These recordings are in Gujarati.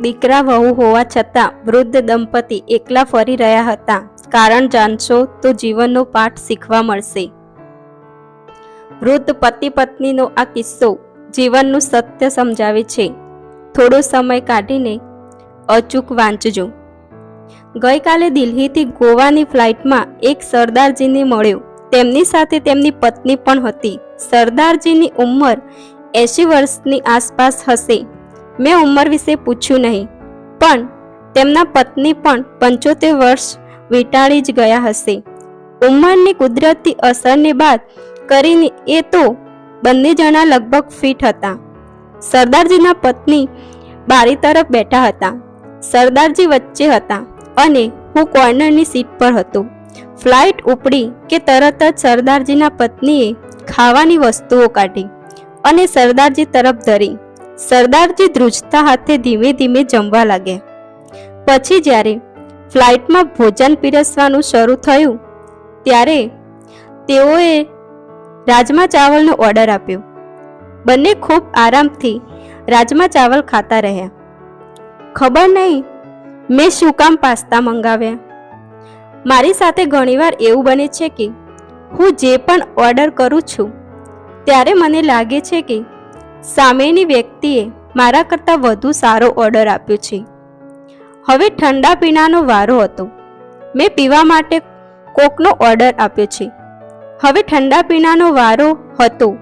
દીકરા વહુ હોવા છતાં વૃદ્ધ દંપતી એકલા ફરી રહ્યા હતા. કારણ જાણશો તો જીવનનો પાઠ શીખવા મળશે. વૃદ્ધ પતિ પત્નીનો આ કિસ્સો જીવનનું સત્ય સમજાવે છે. થોડો સમય કાઢીને અચૂક વાંચજો. ગઈકાલે દિલ્હીથી ગોવાની ફ્લાઇટમાં એક સરદારજીને મળ્યો. તેમની સાથે તેમની પત્ની પણ હતી. સરદારજીની ઉંમર એંશી વર્ષની આસપાસ હશે. મેં ઉંમર વિશે પૂછ્યું નહીં, પણ તેમના પત્ની પણ પંચોતેર વર્ષ વીટાળી જ ગયા હશે. ઉંમરની કુદરતી અસરને બાદ કરીને એ તો બંને જણા લગભગ ફિટ હતા. સરદારજીના પત્ની બારી તરફ બેઠા હતા. સરદારજી વચ્ચે હતા અને હું કોર્નરની સીટ પર હતો. ફ્લાઇટ ઉપડી કે તરત જ સરદારજીના પત્નીએ ખાવાની વસ્તુઓ કાઢી અને સરદારજી તરફ ધરી. સરદારજી ધ્રુજતા હાથે ધીમે ધીમે જમવા લાગ્યા પછી જ્યારે ફ્લાઇટમાં ભોજન પીરસવાનું શરૂ થયું, ત્યારે તેઓએ રાજમા ચાવલનો ઓર્ડર આપ્યો. બંને ખૂબ આરામથી રાજમા ચાવલ ખાતા રહ્યા. ખબર નહીં, મેં શું કામ પાસ્તા મંગાવ્યા? મારી સાથે ઘણીવાર એવું બને છે કે હું જે પણ ઓર્ડર કરું છું, ત્યારે મને લાગે છે કે સામેની વ્યક્તિએ મારા કરતાં વધુ સારો ઓર્ડર આપ્યો છે. હવે ઠંડા પીણાનો વારો હતો. મેં પીવા માટે કોકનો ઓર્ડર આપ્યો છે. હવે ઠંડા પીણાનો વારો હતો.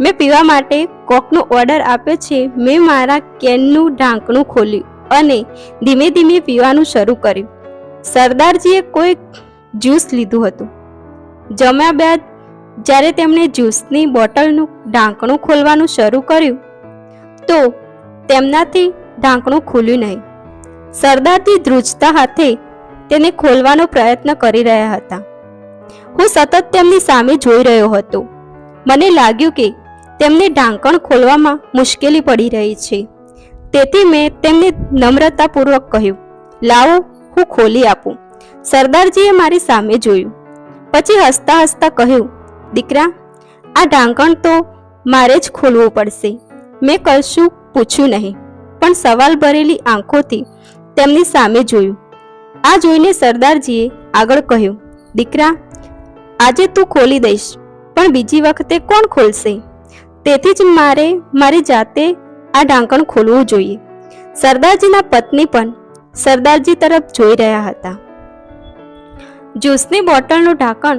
મેં પીવા માટે કોકનો ઓર્ડર આપ્યો છે. મેં મારા કેનનું ઢાંકણું ખોલ્યું અને ધીમે ધીમે પીવાનું શરૂ કર્યું. સરદારજીએ કોઈ જ્યુસ લીધું હતું. જમ્યા બાદ જ્યારે તેમણે જ્યુસની બોટલનું ઢાંકણું ખોલવાનું શરૂ કર્યું, તો તેમનાથી ઢાંકણું ખુલ્યું નહીં. સરદારજી ધ્રુજતા હાથે તેને ખોલવાનો પ્રયત્ન કરી રહ્યા હતા. હું સતત તેમની સામે જોઈ રહ્યો હતો. મને લાગ્યું કે તેમને ઢાંકણ ખોલવામાં મુશ્કેલી પડી રહી છે. તેથી મેં તેમને નમ્રતાપૂર્વક કહ્યું, લાવો, હું ખોલી આપું. સરદારજીએ મારી સામે જોયું. પછી હસતા હસતા કહ્યું દીકરા, આ ઢાંકણ તો મારે જ ખોલવું પડશે. મેં કશું પૂછ્યું નહીં, પણ સવાલ ભરેલી આંખોથી તેમની સામે જોયું. આ જોઈને સરદારજીએ આગળ કહ્યું, દીકરા, આજે તું ખોલી દઈશ, પણ બીજી વખતે કોણ ખોલશે? તેથી જ મારે, મારી જાતે આ ઢાંકણ ખોલવું જોઈએ. સરદારજીના પત્ની પણ સરદારજી તરફ જોઈ રહ્યા હતા. જ્યુસની બોટલનું ઢાંકણ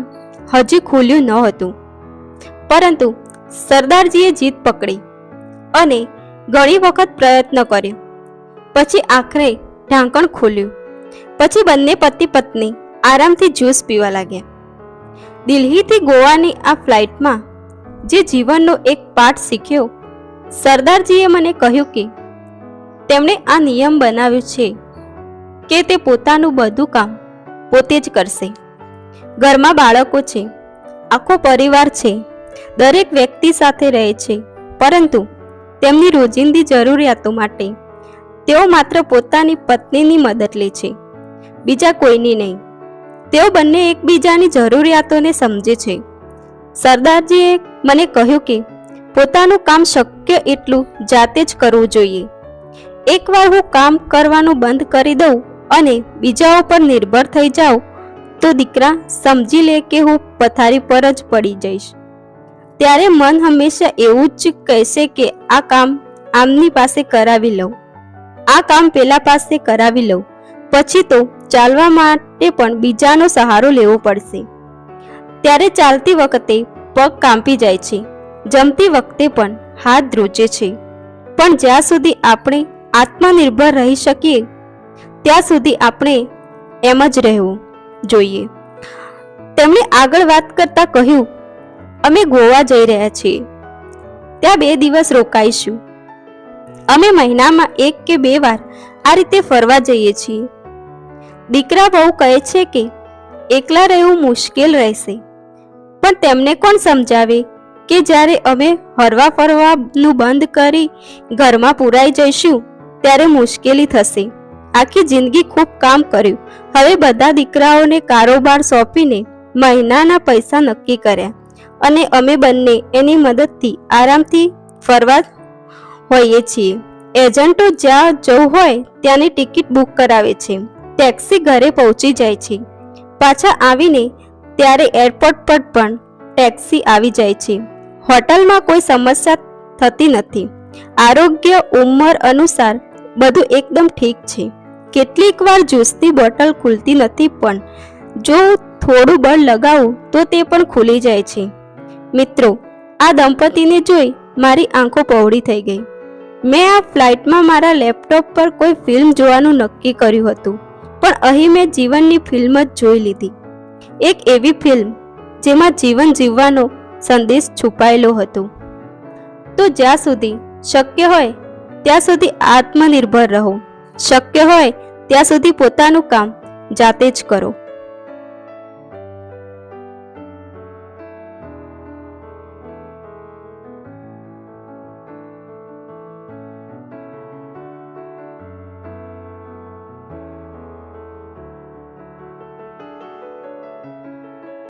હજી ખુલ્યું ન હતું. પરંતુ સરદારજીએ જીત પકડી અને ઘણી વખત પ્રયત્ન કર્યો. પછી આખરે ઢાંકણ ખોલ્યું. પછી બંને પતિ પત્ની આરામથી જ્યુસ પીવા લાગ્યા. દિલ્હીથી ગોવાની આ ફ્લાઇટમાં જે જીવનનો એક પાઠ શીખ્યો, સરદારજીએ મને કહ્યું કે તેમણે આ નિયમ બનાવ્યો છે કે તે પોતાનું બધું કામ પોતે જ કરશે. ઘરમાં બાળકો છે. આખો પરિવાર છે. દરેક વ્યક્તિ સાથે રહે છે. પરંતુ તેમની રોજિંદી જરૂરિયાતો માટે તેઓ માત્ર પોતાની પત્નીની મદદ લે છે. બીજા કોઈની નહીં. તેઓ બંને એકબીજાની જરૂરિયાતોને સમજે છે. સરદારજીએ મને કહ્યું કે પોતાનું કામ શક્ય એટલું જાતે જ કરવું જોઈએ. એકવાર હું કામ કરવાનું બંધ કરી દઉં અને બીજાઓ પર નિર્ભર થઈ જાઉં તો દીકરા, સમજી લે કે હું પથારી પર જ પડી જઈશ. ત્યારે મન હંમેશા એવું જ કહેશે કે, આ કામ આમની પાસે કરાવી લઉં. આ કામ પેલા પાસે કરાવી લઉં. પછી તો ચાલવા માટે પણ બીજાનો સહારો લેવો પડશે. ત્યારે ચાલતી વખતે પગ કાંપી જાય છે. જમતી વખતે પણ હાથ ધ્રુજે છે. પણ જ્યાં સુધી આપણે આત્મનિર્ભર રહી શકીએ, ત્યાં સુધી આપણે એમ જ રહેવું. જોઈએ. તેમણે આગળ વાત કરતા કહ્યું, અમે ગોવા જઈ રહ્યા છીએ. ત્યાં બે દિવસ રોકાઈશું. અમે મહિનામાં એક કે બે વાર આ રીતે ફરવા જઈએ છીએ. દીકરા બહુ કહે છે કે, એકલા રહેવું મુશ્કેલ રહેશે. પણ તેમને કોણ સમજાવે કે જ્યારે અમે હરવા ફરવાનું બંધ કરી ઘરમાં પુરાઈ જઈશું, ત્યારે મુશ્કેલી થશે. આખી જિંદગી ખૂબ કામ કર્યું. હવે બધા દીકરાઓને કારોબાર સોંપીને મહિનાના પૈસા નક્કી કર્યા. અને અમે બંને એની મદદથી આરામથી ફરવા હોઈએ છીએ. એજન્ટો જ્યાં જવું હોય ત્યાંની ટિકિટ બુક કરાવે છે. ટેક્સી ઘરે પહોંચી જાય છે. પાછા આવીને ત્યારે એરપોર્ટ પર પણ ટેક્સી આવી જાય છે. હોટલમાં કોઈ સમસ્યા થતી નથી. આરોગ્ય ઉંમર અનુસાર બધું એકદમ ઠીક છે. કેટલીક વાર જ્યુસની બોટલ ખુલતી નથી પણ જો થોડું બળ લગાવું તો તે પણ ખુલી જાય છે. મિત્રો, આ દંપતીને જોઈ મારી આંખો પહોળી થઈ ગઈ. મેં આ ફ્લાઇટમાં મારા લેપટોપ પર કોઈ ફિલ્મ જોવાનું નક્કી કર્યું હતું, પણ અહીં મેં જીવનની ફિલ્મ જ જોઈ લીધી. એક એવી ફિલ્મ જેમાં જીવન જીવવાનો સંદેશ છુપાયેલો હતો. તો જ્યાં સુધી શક્ય હોય, ત્યાં સુધી આત્મનિર્ભર રહો. શક્ય હોય ત્યાં સુધી પોતાનું કામ જાતે જ કરો.